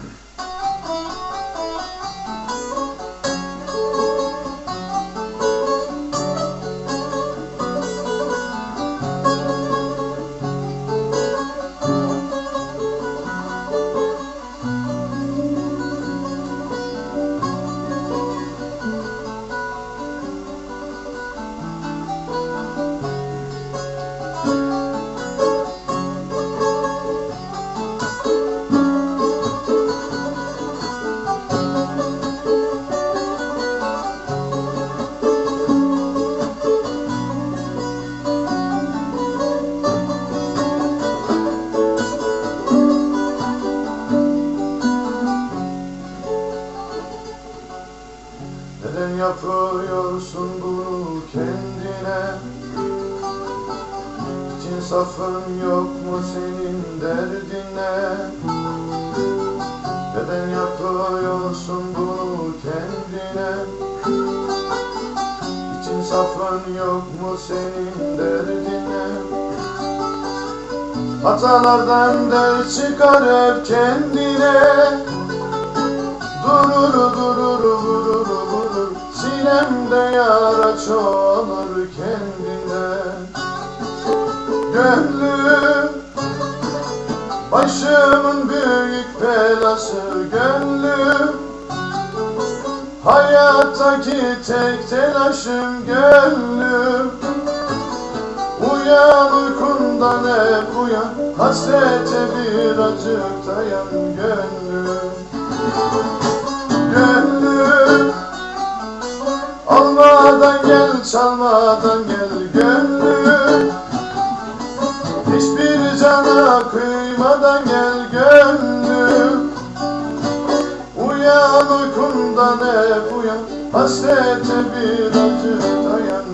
Mm-hmm. Yapıyorsun bunu kendine? Hiç insafın yok mu senin derdine? Neden yapıyorsun bunu kendine? Hiç insafın yok mu senin derdine? Hatalardan ders çıkar hep kendine Sinemde yara çoğalır kendinden Gönlüm Başımın büyük belası gönlüm. Hayattaki tek telaşım gönlüm. Uyan uykundan hep uyan Hasrete birazcık dayan Gönlüm Almadan gel çalmadan gel gönlüm Hiçbir cana kıymadan gel gönlüm Uyan uykundan hep uyan Hasrete birazcık dayan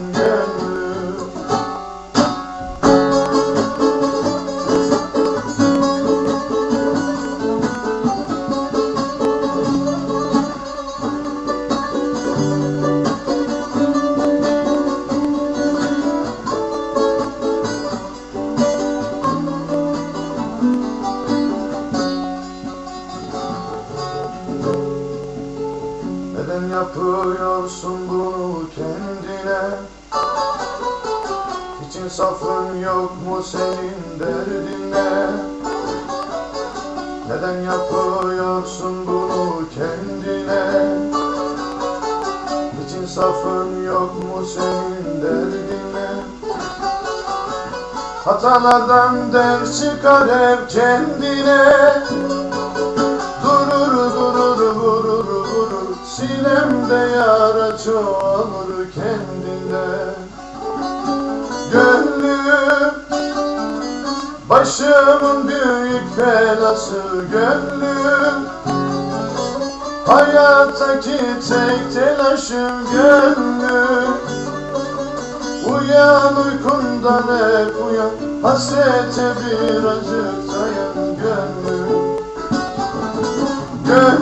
Neden yapıyorsun bunu kendine? Hiç insafın yok mu senin derdine? Neden yapıyorsun bunu kendine? Hiç insafın yok mu senin derdine? Hatalardan ders çıkar hep kendine Başımın büyük belası gönlüm. Hayattaki tek telaşım gönlüm. Uyan uykundan hep uyan Hasrete birazcık dayan gönlüm. Gönlüm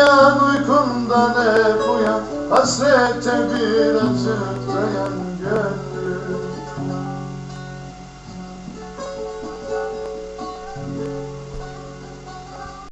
Uyan uykundan hep uyan Hasrete birazcık dayan gönlüm